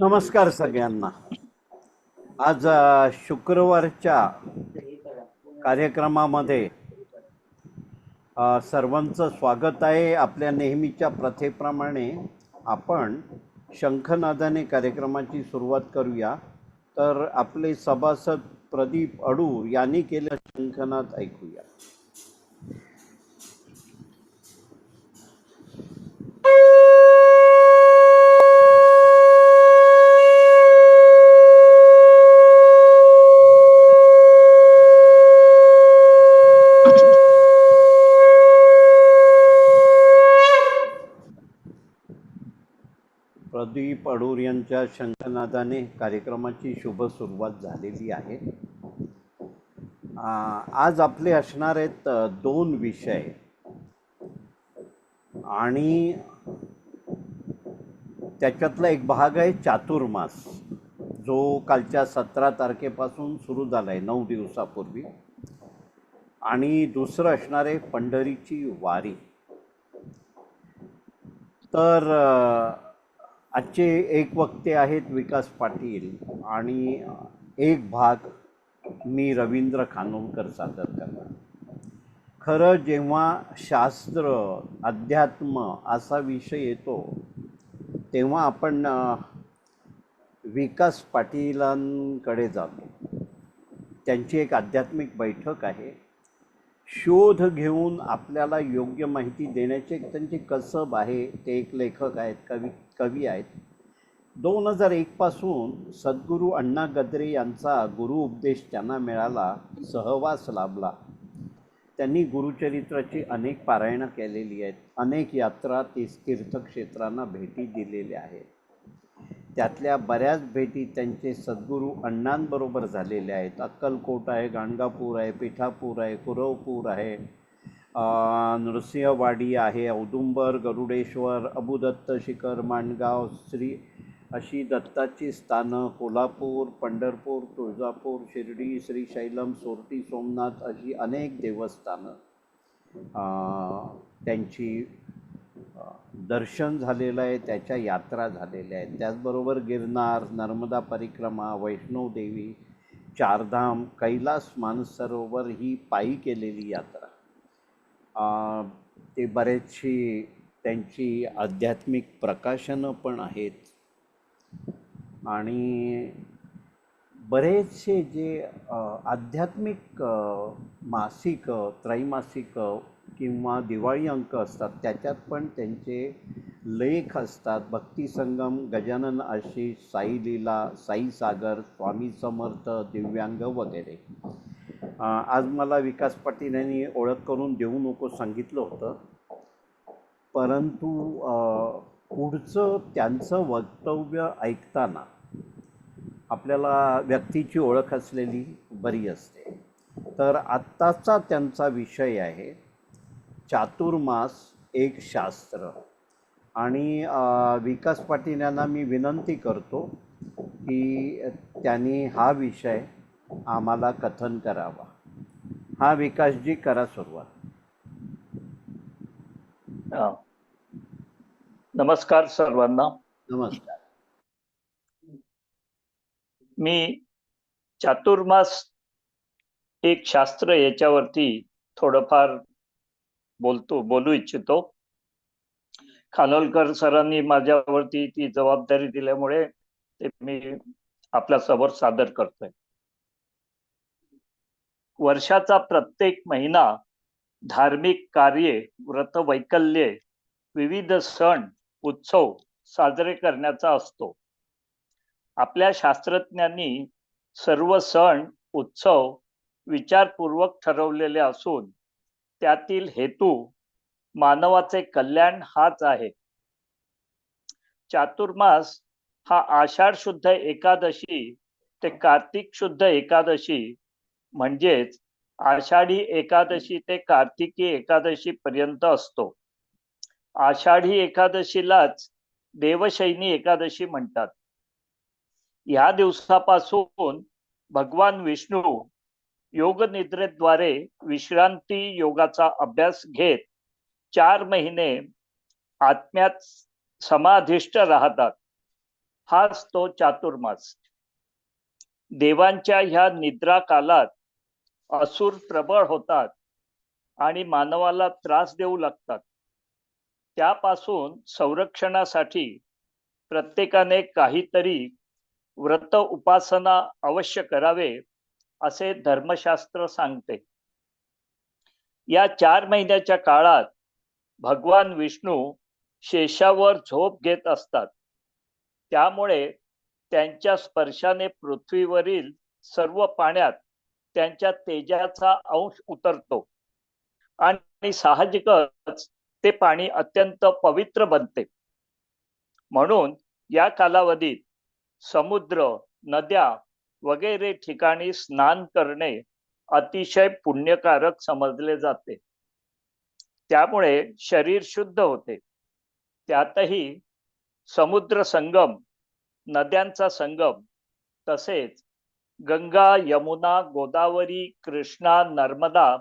नमस्कार सगळ्यांना. आज शुक्रवारच्या कार्यक्रमामध्ये सर्वांचं स्वागत आहे. आपल्या नेहमीच्या प्रथेप्रमाणे आपण शंखनादाने कार्यक्रमाची सुरुवात करूया. तर आपले सभासद प्रदीप अडूर यांनी केलं शंखनाद ऐकूया. प्रदीप अडूर यांच्या शंखनादाने कार्यक्रमाची शुभ सुरुवात झालेली आहे. आज आपले असणार आहेत दोन विषय. आणि त्याच्यातला एक भाग आहे चातुर्मास जो कालच्या सतरा तारखेपासून सुरू झाला आहे नऊ दिवसापूर्वी. आणि दुसरं असणार आहे पंढरीची वारी. तर आजचे एक वक्ते आहेत विकास पाटील आणि एक भाग मी रवींद्र खानोलकर सादर करणार. खरं जेव्हा शास्त्र अध्यात्म असा विषय येतो तेव्हा आपण विकास पाटीलांकडे जातो. त्यांची एक आध्यात्मिक बैठक आहे. शोध घेऊन आपल्याला योग्य माहिती देण्याचे एक त्यांचे कसब आहे ते एक लेखक आहेत कवी कवी आहेत. दोन हजार एकपासून सद्गुरू अण्णा गद्रे यांचा गुरु उपदेश त्यांना मिळाला सहवास लाभला. त्यांनी गुरुचरित्राची अनेक पारायणं केलेली आहेत. अनेक यात्रा तीस तीर्थक्षेत्रांना भेटी दिलेल्या आहेत. त्यातल्या बऱ्याच भेटी त्यांचे सद्गुरू अण्णांबरोबर झालेल्या आहेत. अक्कलकोट आहे गाणगापूर आहे पिठापूर आहे कुरवपूर आहे. नृसिंहवाडी आहे औदुंबर गरुडेश्वर अबुदत्त शिखर माणगाव श्री अशी दत्ताची स्थानं कोल्हापूर पंढरपूर तुळजापूर शिर्डी श्रीशैलम सोरटी सोमनाथ अशी अनेक देवस्थानं त्यांची दर्शन झालेलं आहे त्याच्या यात्रा झालेल्या आहेत. त्याचबरोबर गिरनार नर्मदा परिक्रमा वैष्णवदेवी चारधाम कैलास मानसरोवर ही पायी केलेली यात्रा. ते बरेचशी त्यांची आध्यात्मिक प्रकाशनं पण आहेत. आणि बरेचसे जे आध्यात्मिक मासिक त्रैमासिक किंवा दिवाळी अंक असतात त्याच्यात पण त्यांचे लेख असतात. भक्तिसंगम गजानन आशिष साई लीला साई सागर स्वामी समर्थ दिव्यांग वगैरे. आज मला विकास पाटील यांनी ओळख करून देऊ नको सांगितलं होतं. परंतु पुढचं त्यांचं वक्तव्य ऐकताना आपल्याला व्यक्तीची ओळख असलेली बरी असते. तर आत्ताचा त्यांचा विषय आहे चातुर्मास एक शास्त्र. आणि विकास पाटील यांना मी विनंती करतो की त्यांनी हा विषय आम्हाला कथन करावा. हा विकासजी करा सुरुवात. नमस्कार सर्वांना. नमस्कार. मी चातुर्मास एक शास्त्र याच्यावरती थोडंफार बोलतो बोलू इच्छितो. खानोलकर सरांनी माझ्यावरती ती जबाबदारी दिल्यामुळे ते मी आपल्यासमोर सादर करतोय. वर्षाचा प्रत्येक महिना धार्मिक कार्ये व्रत वैकल्ये विविध सण उत्सव साजरे करण्याचा असतो. आपल्या शास्त्रज्ञांनी सर्व सण उत्सव विचारपूर्वक ठरवलेले असून त्यातील हेतू मानवाचे कल्याण हाच आहे. चातुर्मास हा आषाढ शुद्ध एकादशी ते कार्तिक शुद्ध एकादशी म्हणजेच आषाढी एकादशी ते कार्तिकी एकादशी पर्यंत असतो. आषाढी एकादशीलाच देवशैनी एकादशी म्हणतात. या दिवसापासून भगवान विष्णू योगनिद्रेद्वारे विश्रांती योगाचा अभ्यास घेत चार महिने आत्म्यात समाधिष्ट राहतात. हाच तो चातुर्मास. देवांच्या ह्या निद्रा कालात असुर प्रबळ होतात आणि मानवाला त्रास देऊ लागतात. त्यापासून संरक्षणासाठी प्रत्येकाने काहीतरी व्रत उपासना अवश्य करावे असे धर्मशास्त्र सांगते. या चार महिन्याच्या काळात भगवान विष्णू शेषावर झोप घेत असतात. त्यामुळे त्यांच्या स्पर्शाने पृथ्वीवरील सर्व पाण्यात त्यांच्या तेजाचा अंश उतरतो. आणि साहजिकच ते पाणी अत्यंत पवित्र बनते. म्हणून या कालावधीत समुद्र नद्या वगैरे ठिकाणी स्नान करणे अतिशय पुण्यकारक समजले जाते. त्यामुळे शरीर शुद्ध होते. त्यातही समुद्र संगम नद्यांचा संगम तसेच गंगा यमुना गोदावरी कृष्णा नर्मदा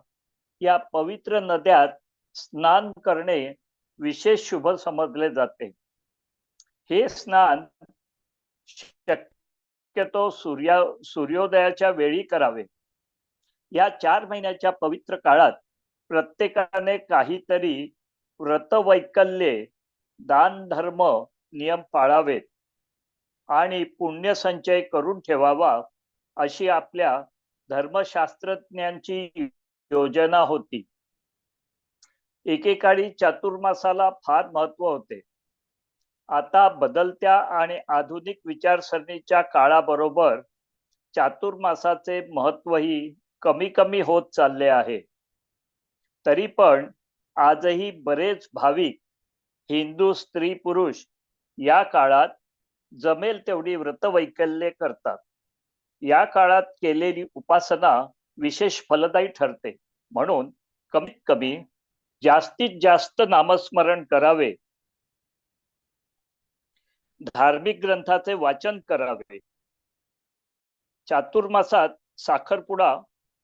या पवित्र नद्यात स्नान करणे विशेष शुभ समजले जाते. हे स्नान शक्यतो सूर्या सूर्योदयाच्या वेळी करावे. या चार महिन्याच्या पवित्र काळात प्रत्येकाने काहीतरी व्रतवैकल्ये दान धर्म नियम पाळावेत आणि पुण्यसंचय करून ठेवावा. अशी आपल्या धर्मशास्त्रज्ञांची योजना होती. एकेकाळी चातुर्मासाला फार महत्त्व होते. आता बदलत्या आणि आधुनिक विचारसरणीच्या काळाबरोबर चातुर्मासाचे महत्वही कमी कमी होत चालले आहे. तरी पण आजही बरेच भाविक हिंदू स्त्री पुरुष या काळात जमेल तेवढी व्रतवैकल्ये करतात. या काळात केलेली उपासना विशेष फलदायी ठरते. म्हणून कमीत कमी जास्तीत जास्त नामस्मरण करावे. धार्मिक ग्रंथाचे वाचन करावे. चातुर्मासात साखरपुडा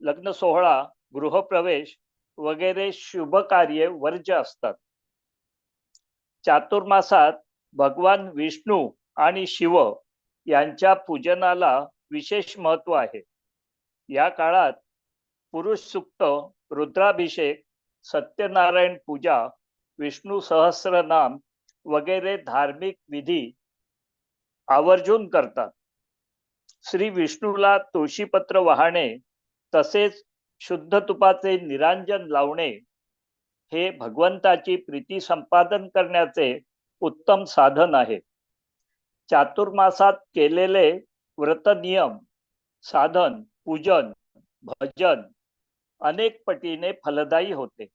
लग्न सोहळा गृहप्रवेश वगैरे शुभ कार्य वर्ज्य असतात. चातुर्मासात भगवान विष्णू आणि शिव यांच्या पूजनाला विशेष महत्त्व आहे. या काळात पुरुष सुक्त रुद्राभिषेक सत्यनारायण पूजा विष्णू सहस्रनाम वगैरे धार्मिक विधी आवर्जून करतात. श्री विष्णूला तुळशीपत्र वाहणे तसेच शुद्ध तुपाचे निरांजन लावणे हे भगवंताची प्रीती संपादन करण्याचे उत्तम साधन आहे. चातुर्मासात केलेले व्रत नियम साधन पूजन भजन अनेक पटीने फलदायी होते.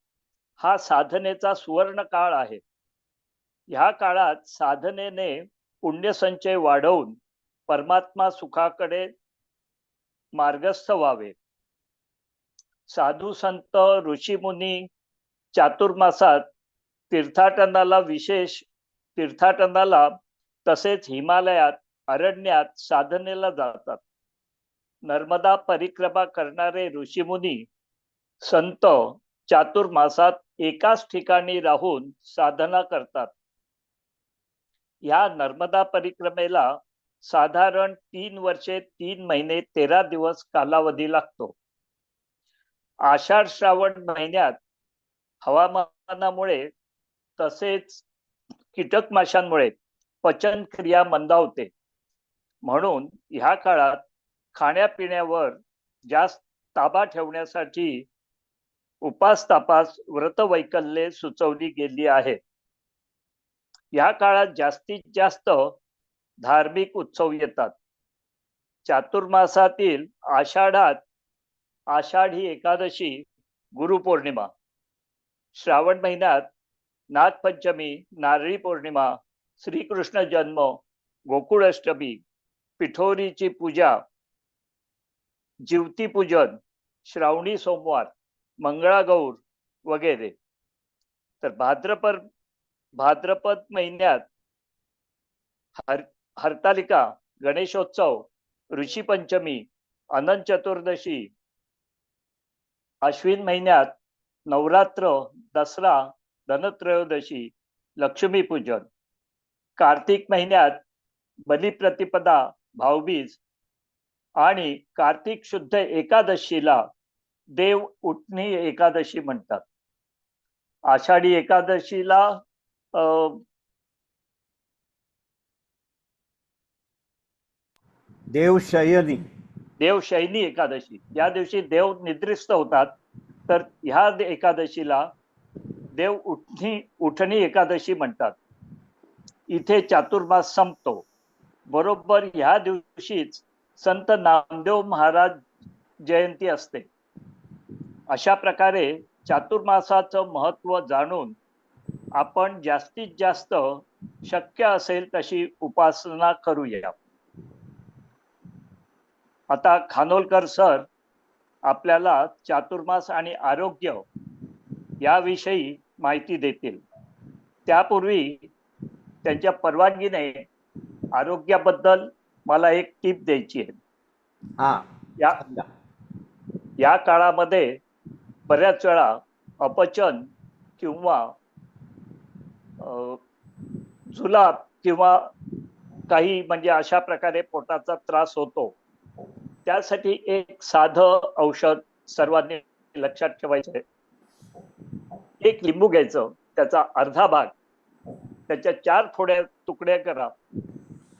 हा साधनेचा सुवर्ण काळ आहे. ह्या काळात साधनेने पुण्यसंचय वाढवून परमात्मा सुखाकडे मार्गस्थ व्हावे. साधू संत ऋषीमुनी चातुर्मासात तीर्थाटनाला विशेष तीर्थाटनाला तसेच हिमालयात अरण्यात साधनेला जातात. नर्मदा परिक्रमा करणारे ऋषीमुनी संत चातुर्मासात एकाच ठिकाणी राहून साधना करतात. या नर्मदा परिक्रमेला साधारण तीन वर्षे तीन महिने तेरा दिवस कालावधी लागतो. आषाढ श्रावण महिन्यात हवामानामुळे तसेच कीटक माशांमुळे पचन क्रिया मंदावते. म्हणून ह्या काळात खाण्यापिण्यावर जास्त ताबा ठेवण्यासाठी उपास तपास व्रतवैकल्ये सुचवली गेली आहेत. या काळात जास्तीत जास्त धार्मिक उत्सव येतात. चातुर्मासातील आषाढात आषाढी एकादशी गुरुपौर्णिमा श्रावण महिन्यात नागपंचमी नारळी पौर्णिमा श्रीकृष्ण जन्म गोकुळाष्टमी पिठोरीची पूजा जीवती पूजन श्रावणी सोमवार मंगळागौर वगैरे. तर भाद्रपद भाद्रपद महिन्यात हर हरतालिका गणेशोत्सव ऋषीपंचमी अनंत चतुर्दशी अश्विन महिन्यात नवरात्र दसरा धनत्रयोदशी लक्ष्मीपूजन कार्तिक महिन्यात बलिप्रतिपदा भाऊबीज. आणि कार्तिक शुद्ध एकादशीला देव उठणी एकादशी म्हणतात. आषाढी एकादशीला अं, देवशयनी. देव शयनी एकादशी. या दिवशी देव निद्रिस्त होतात. तर ह्या एकादशीला देव उठणी उठणी एकादशी म्हणतात. इथे चातुर्मास संपतो. बरोबर ह्या दिवशीच संत नामदेव महाराज जयंती असते. अशा प्रकारे चातुर्मासाचं महत्त्व जाणून आपण जास्तीत जास्त शक्य असेल तशी उपासना करूया. आता खानोलकर सर आपल्याला चातुर्मास आणि आरोग्य याविषयी माहिती देतील. त्यापूर्वी त्यांच्या परवानगीने आरोग्याबद्दल मला एक टीप द्यायची आहे हा या. या काळामध्ये बऱ्याच वेळा अपचन किंवा जुलाब किंवा काही म्हणजे अशा प्रकारे पोटाचा त्रास होतो त्यासाठी एक साधं औषध सर्वांनी लक्षात ठेवायचं आहे एक लिंबू घ्यायचं त्याचा अर्धा भाग त्याच्या चार थोड्या तुकड्या करा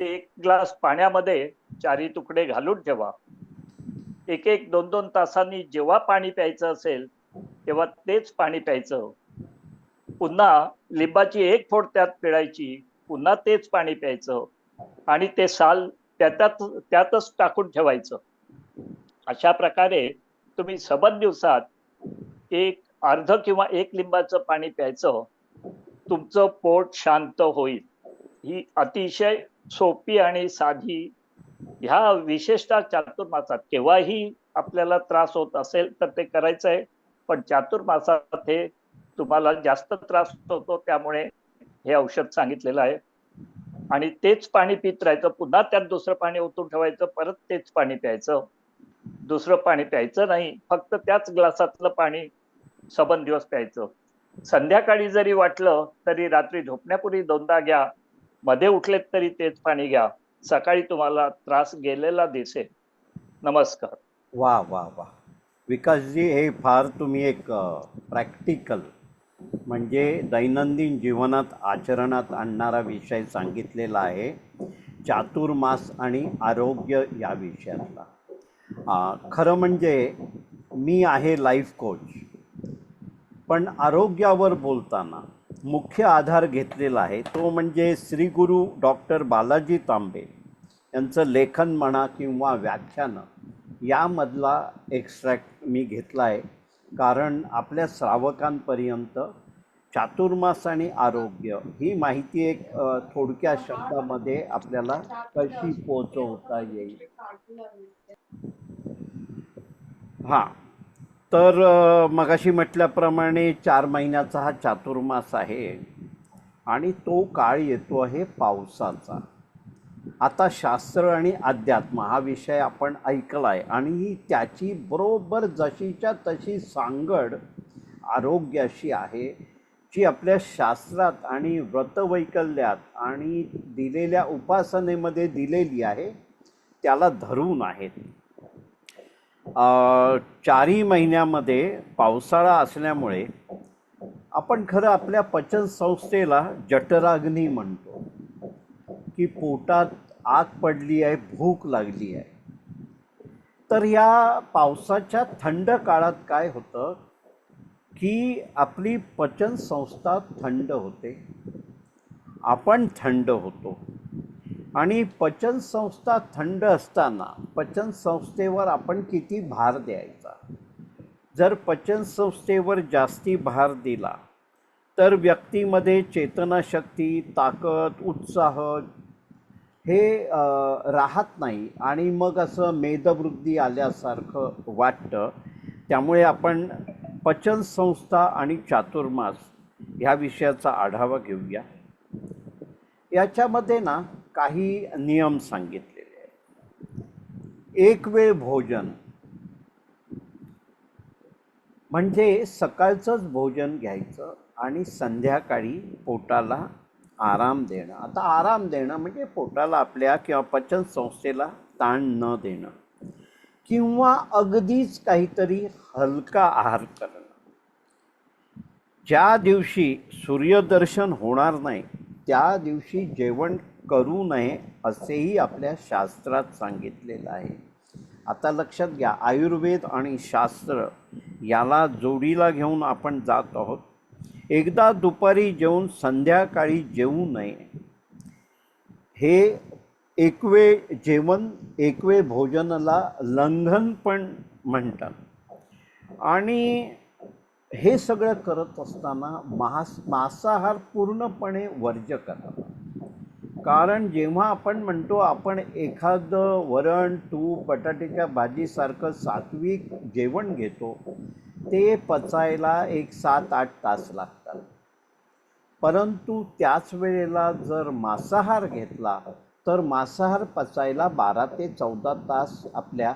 ते एक ग्लास पाण्यामध्ये चारी तुकडे घालून ठेवा. एक एक दोन दोन तासांनी जेव्हा पाणी प्यायचं असेल तेव्हा तेच पाणी प्यायचं. पुन्हा लिंबाची एक फोड त्यात पिळायची पुन्हा तेच पाणी प्यायचं आणि ते साल त्यात त्यातच टाकून ठेवायचं. अशा प्रकारे तुम्ही सबन दिवसात एक अर्ध किंवा एक लिंबाचं पाणी प्यायचं तुमचं पोट शांत होईल. ही अतिशय सोपी आणि साधी ह्या विशेषतः चातुर्मासात. केव्हाही आपल्याला त्रास होत असेल तर ते करायचं आहे पण चातुर्मासात हे तुम्हाला जास्त त्रास होतो त्यामुळे हे औषध सांगितलेलं आहे. आणि तेच पाणी पित राहायचं पुन्हा त्यात दुसरं पाणी ओतून ठेवायचं परत तेच पाणी प्यायचं. दुसरं पाणी प्यायचं नाही फक्त त्याच ग्लासातलं पाणी सबन दिवस प्यायचं. संध्याकाळी जरी वाटलं तरी रात्री झोपण्यापूर्वी दोनदा घ्या मध्ये उठलेत तरी तेच पाणी घ्या. सकाळी तुम्हाला त्रास गेलेला दिसेल. नमस्कार. वा वा वा. विकासजी हे फार तुम्ही एक प्रॅक्टिकल म्हणजे दैनंदिन जीवनात आचरणात आणणारा विषय सांगितलेला आहे. चातुर्मास आणि आरोग्य या विषयातला. खरं म्हणजे मी आहे लाईफ कोच पण आरोग्यावर बोलताना मुख्य आधार घेतलेला आहे. तो म्हणजे श्री गुरु डॉक्टर बालाजी तांबे यांचं लेखन म्हणा किंवा व्याख्यानं यामधला एक्स्ट्रॅक्ट मी घेतला आहे. कारण आपल्या श्रावकांपर्यंत चातुर्मास आणि आरोग्य ही माहिती एक थोडक्या शब्दामध्ये आपल्याला कशी पोचवता येईल? हां. तर मगाशी म्हटल्याप्रमाणे चार महिन्याचा हा चातुर्मास आहे आणि तो काळ येतो आहे पावसाचा. आता शास्त्र आणि अध्यात्म हा विषय आपण ऐकला आहे आणि त्याची बरोबर जशीच्या तशी सांगड आरोग्याशी आहे जी आपल्या शास्त्रात आणि व्रतवैकल्यात आणि दिलेल्या उपासनेमध्ये दिलेली आहे त्याला धरून आहेत. चारही महिन्यामध्ये पावसाळा असल्यामुळे आपण खरं आपल्या पचन संस्थेला जठराग्नी म्हणतो. की पोटात आग पडली आहे भूक लागली आहे. तर या पावसाच्या थंड काळात काय होतं? की आपली पचन संस्था थंड होते. आपण थंड होतो. आणि पचन संस्था थंड असताना पचन संस्थेवर आपण किती भार द्यायचा? जर पचन संस्थेवर जास्ती भार दिला तर व्यक्तीमध्ये चेतनाशक्ती ताकद उत्साह हे राहत नाही आणि मग असं मेदवृद्धी आल्यासारखं वाटतं. त्यामुळे आपण पचन संस्था आणि चातुर्मास ह्या विषयाचा आढावा घेऊया. याच्यामध्ये ना काही नियम सांगितलेले आहेत. एक वेळ भोजन म्हणजे सकाळचंच भोजन घ्यायचं आणि संध्याकाळी पोटाला आराम देणं. आता आराम देणं म्हणजे पोटाला आपल्या किंवा पचन संस्थेला ताण न देणं किंवा अगदीच काहीतरी हलका आहार करणं. ज्या दिवशी सूर्यदर्शन होणार नाही त्या दिवशी जेवण करू नये असेही आपल्या शास्त्रात सांगितलेलं आहे. आता लक्षात घ्या आयुर्वेद आणि शास्त्र याला जोडीला घेऊन आपण जात आहोत. एकदा दुपारी जेवून संध्याकाळी जेवू नये. हे एकवे जेवण एकवे भोजनाला लंघन पण म्हणतात. आणि हे सगळं करत असताना मांस मांसाहार पूर्णपणे वर्ज्य करतात. कारण जेव्हा आपण म्हणतो आपण एखादं वरण तूप बटाट्याच्या भाजीसारखं सात्विक जेवण घेतो ते पचायला एक सात आठ तास लागतात. परंतु त्याच वेळेला जर मांसाहार घेतला तर मांसाहार पचायला बारा ते चौदा तास आपल्या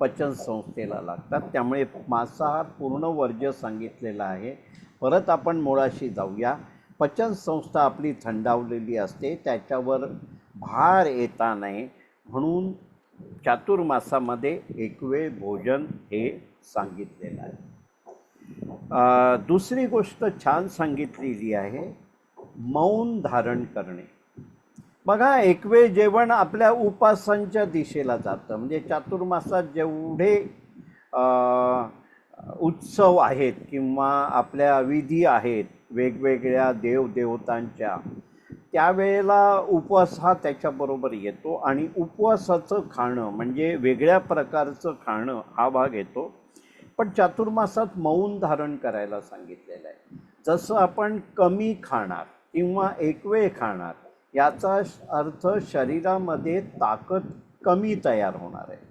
पचन संस्थेला लागतात. त्यामुळे मांसाहार पूर्ण वर्ज्य सांगितलेला आहे. परत आपण मुळाशी जाऊया. पचन संस्था आपली थंडावलेली असते त्याच्यावर भार येता नये म्हणून चातुर्मासामध्ये एकवेळ भोजन हे सांगितलेलं आहे. दुसरी गोष्ट छान सांगितलेली आहे मौन धारण करणे. बघा एकवेळ जेवण आपल्या उपासांच्या दिशेला जातं म्हणजे चातुर्मासात जेवढे उत्सव आहेत किंवा आपल्या विधी आहेत वेगवेगळ्या देवदेवतांच्या. त्यावेळेला उपवास हा त्याच्याबरोबर येतो आणि उपवासाचं खाणं म्हणजे वेगळ्या प्रकारचं खाणं हा भाग येतो. पण चातुर्मासात मौन धारण करायला सांगितलेलं आहे. जसं आपण कमी खाणार किंवा एकवेळ खाणार याचा अर्थ शरीरामध्ये ताकद कमी तयार होणार आहे.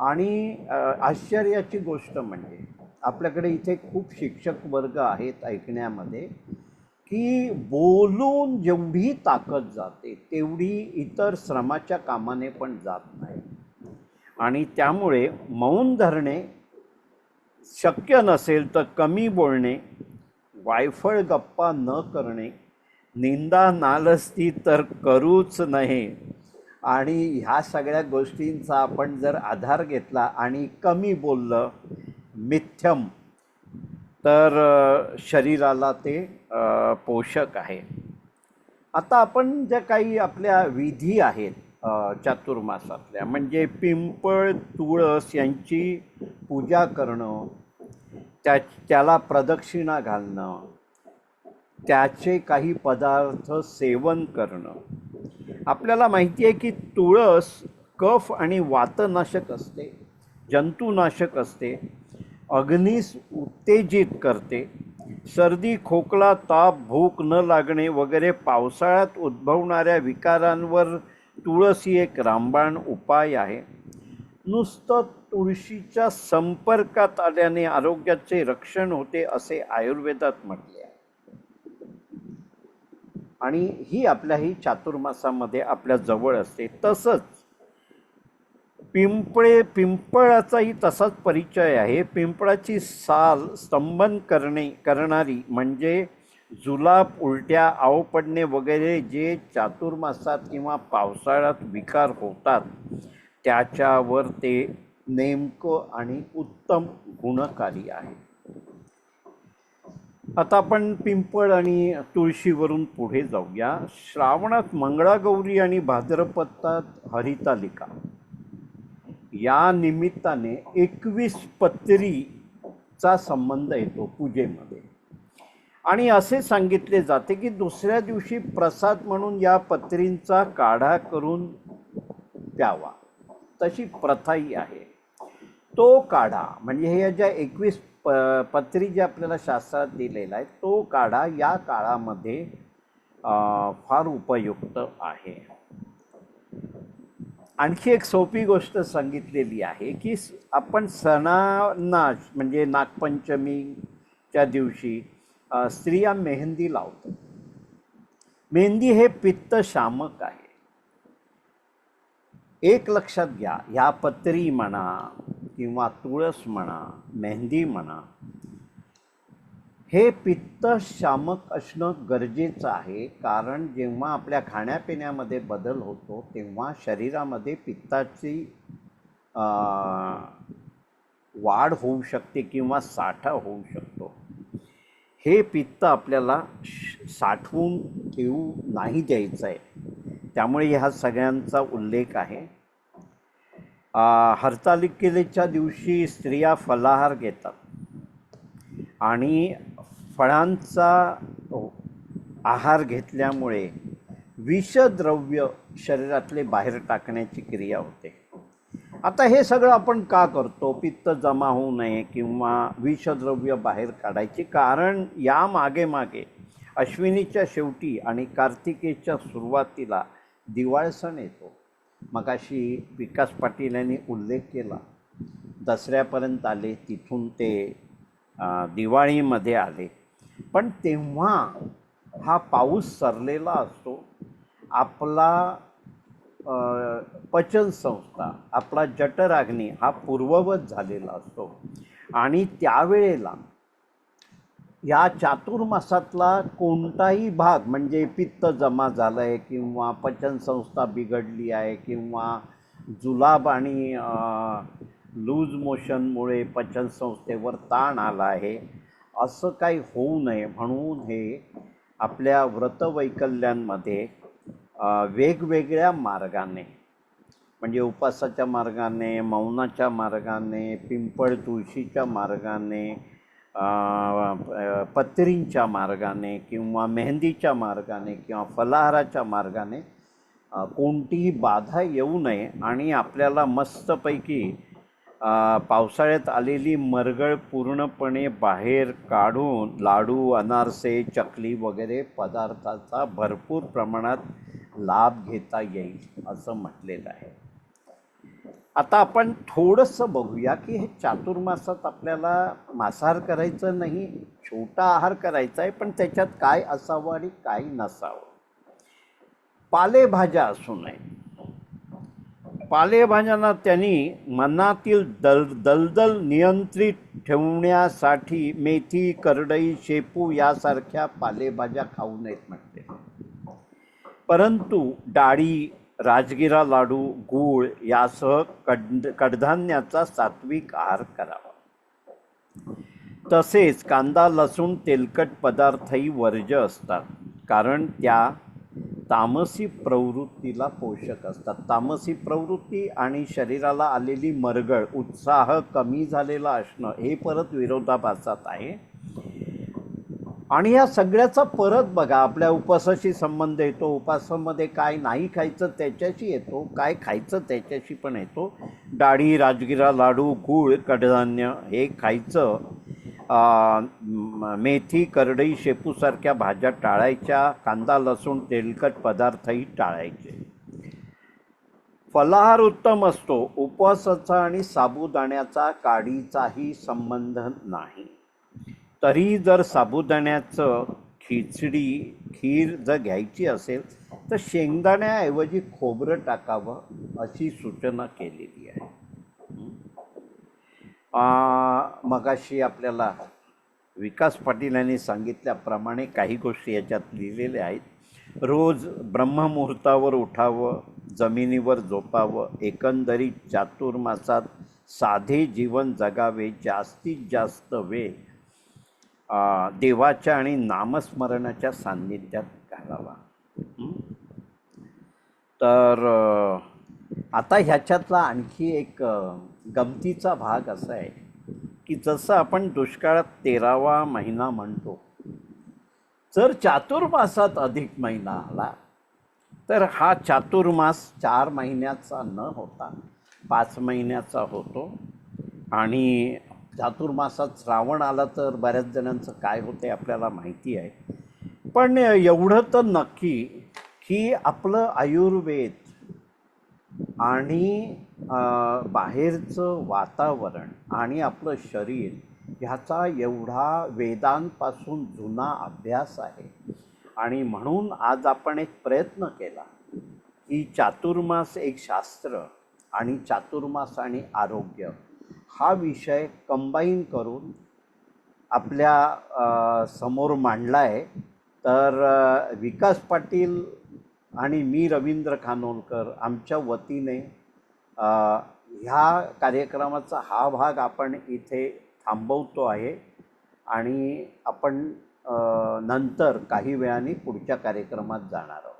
आणि आश्चर्याची गोष्ट म्हणजे आपल्याकडे इथे खूप शिक्षक वर्ग आहेत ऐकण्यामध्ये की बोलून जेवढी ताकद जाते तेवढी इतर श्रमाच्या कामाने पण जात नाही. आणि त्यामुळे मौन धरणे शक्य नसेल तर कमी बोलणे वायफळ गप्पा न करणे निंदा नालस्ती तर करूच नये. आणि ह्या सगळ्या गोष्टींचा आपण जर आधार घेतला आणि कमी बोललं मिथ्यम. तर शरीराला ते पोषक आहे. आता आपण ज्या काही आपल्या विधी आहेत चातुर्मासातल्या म्हणजे पिंपळ तुळस यांची पूजा करणं त्या त्याला प्रदक्षिणा घालणं त्याचे काही पदार्थ सेवन करणं. आपल्याला माहिती आहे की तुळस कफ आणि वातनाशक असते जंतुनाशक असते. अग्नीस उत्तेजित करते. सर्दी खोकला ताप भूक न लागणे वगैरे पावसाळ्यात उद्भवणाऱ्या विकारांवर तुळस ही एक रामबाण उपाय आहे. नुसतं तुळशीच्या संपर्कात आल्याने आरोग्याचे रक्षण होते असे आयुर्वेदात म्हटले आहे. आणि ही आपल्याही चातुर्मासामध्ये आपल्या जवळ असते. तसंच पिंपळे पिंपळाचाही तसाच परिचय आहे. पिंपळाची साल स्तंभन करणे करणारी म्हणजे जुलाब उलट्या आव पडणे वगैरे जे चातुर्मासात किंवा पावसाळ्यात विकार होतात त्याच्यावर ते नेमकं आणि उत्तम गुणकारी आहे. आता आपण पिंपळ आणि तुळशीवरून पुढे जाऊया. श्रावणात मंगळागौरी आणि भाद्रपदात हरितालिका. या निमित्ताने एकवीस पत्रीचा संबंध येतो पूजेमध्ये. आणि असे सांगितले जाते की दुसऱ्या दिवशी प्रसाद म्हणून या पत्रींचा काढा करून द्यावा. तशी प्रथाही आहे. तो काढा म्हणजे हे ज्या एकवीस प पत्री जे आपल्याला शास्त्रात दिलेला आहे तो काढा या काळामध्ये फार उपयुक्त आहे. आणखी एक सोपी गोष्ट सांगितलेली आहे की आपण सणांना म्हणजे नागपंचमीच्या दिवशी स्त्रिया मेहंदी लावतात मेहंदी हे पित्तशामक आहे. एक लक्षात घ्या ह्या पत्री म्हणा किंवा तुळस म्हणा मेहंदी म्हणा हे पित्त शामक असणं गरजेचं आहे. कारण जेव्हा आपल्या खाण्यापिण्यामध्ये बदल होतो तेव्हा शरीरामध्ये पित्ताची वाढ होऊ शकते किंवा साठा होऊ शकतो. हे पित्त आपल्याला श- साठवून ठेवू नाही द्यायचं आहे. त्यामुळे ह्या सगळ्यांचा उल्लेख आहे. हरतालिकेच्या दिवशी स्त्रिया फलाहार घेतात. आणि फळांचा आहार घेतल्यामुळे विषद्रव्य शरीरातले बाहेर टाकण्याची क्रिया होते. आता हे सगळं आपण का करतो? पित्त जमा होऊ नये किंवा विषद्रव्य बाहेर काढायची. कारण या मागे मागे अश्विनीच्या शेवटी आणि कार्तिकेच्या सुरुवातीला दिवाळ सण येतो. मगाशी विकास पाटील यांनी उल्लेख केला दसऱ्यापर्यंत आले तिथून ते दिवाळीमध्ये आले. पण तेव्हा हा पाऊस सरलेला असतो. आपला पचन संस्था आपला जठराग्नी हा पूर्ववत झालेला असतो. आणि त्यावेळेला या चातुर्मासातला कोणताही भाग म्हणजे पित्त जमा झालं आहे किंवा पचनसंस्था बिघडली आहे किंवा जुलाब आणि लूज मोशनमुळे पचनसंस्थेवर ताण आला आहे असं काही होऊ नये म्हणून हे आपल्या व्रतवैकल्यांमध्ये वेगवेगळ्या मार्गाने म्हणजे उपासाच्या मार्गाने मौनाच्या मार्गाने पिंपळ तुळशीच्या मार्गाने पत्रींच्या मार्गाने किंवा मेहंदीच्या मार्गाने किंवा फलाहाराच्या मार्गाने कोणतीही बाधा येऊ नये आणि आपल्याला मस्तपैकी पावसाळ्यात आलेली मरगळ पूर्णपणे बाहेर काढून लाडू अनारसे चकली वगैरे पदार्थाचा भरपूर प्रमाणात लाभ घेता येईल असं म्हटलेलं आहे. आता आपण थोडंसं बघूया की हे चातुर्मासात आपल्याला मांसाहार करायचं नाही छोटा आहार करायचा आहे पण त्याच्यात काय असावं आणि काय नसावं? पालेभाज्या असू नये पालेभाज्यांना त्यांनी मनातील दल दलदल नियंत्रित ठेवण्यासाठी मेथी करडई शेपू यासारख्या पालेभाज्या खाऊ नयेत म्हटले. परंतु डाळी राजगिरा लाडू गूळ यासह कड कडधान्याचा सात्विक आहार करावा. तसेच कांदा लसूण तेलकट पदार्थही वर्ज्य असतात. कारण त्या तामसी प्रवृत्तीला पोषक असतात. तामसी प्रवृत्ती आणि शरीराला आलेली मरगळ उत्साह कमी झालेला असणं हे परत विरोधाभासात आहे. आणि या सगळ्याचा परत बघा आपल्या उपासाशी संबंध येतो उपासामध्ये काय नाही खायचं त्याच्याशी येतो काय खायचं त्याच्याशी पण येतो. डाळी राजगिरा लाडू गूळ कडधान्य हे खायचं. मेथी करडई शेपूसारख्या भाज्या टाळायच्या कांदा लसूण तेलकट पदार्थही टाळायचे. फलाहार उत्तम असतो. उपवासाचा आणि साबुदाण्याचा काडीचाही संबंध नाही. तरी जर साबुदाण्याचं खिचडी खीर जर घ्यायची असेल तर शेंगदाण्याऐवजी खोबरं टाकावं अशी सूचना केलेली आहे. मगाशी आपल्याला विकास पाटील यांनी सांगितल्याप्रमाणे काही गोष्टी याच्यात लिहिलेल्या आहेत. रोज ब्रह्ममुहूर्तावर उठावं जमिनीवर झोपावं एकंदरीत चातुर्मासात साधे जीवन जगावे जास्तीत जास्त वेळ देवाच्या आणि नामस्मरणाच्या सान्निध्यात घालावा. तर आता ह्याच्यातला आणखी एक गमतीचा भाग असा आहे की जसं आपण दुष्काळात तेरावा महिना म्हणतो जर चातुर्मासात अधिक महिना आला तर हा चातुर्मास चार महिन्याचा न होता पाच महिन्याचा होतो. आणि चातुर्मासात श्रावण आला तर बऱ्याच जणांचं काय होते आपल्याला माहिती आहे. पण एवढं तर नक्की की आपलं आयुर्वेद आणि बाहेरचं वातावरण आणि आपलं शरीर ह्याचा एवढा वेदांपासून जुना अभ्यास आहे. आणि म्हणून आज आपण एक प्रयत्न केला की चातुर्मास एक शास्त्र आणि चातुर्मास आणि आरोग्य हा विषय कंबाईन करून आपल्यासमोर मांडला आहे तर विकास पाटील आणि मी रवींद्र खानोलकर आमच्या वतीने ह्या कार्यक्रमाचा हा भाग आपण इथे थांबवतो आहे आणि आपण नंतर काही वेळाने पुढच्या कार्यक्रमात जाणार आहोत.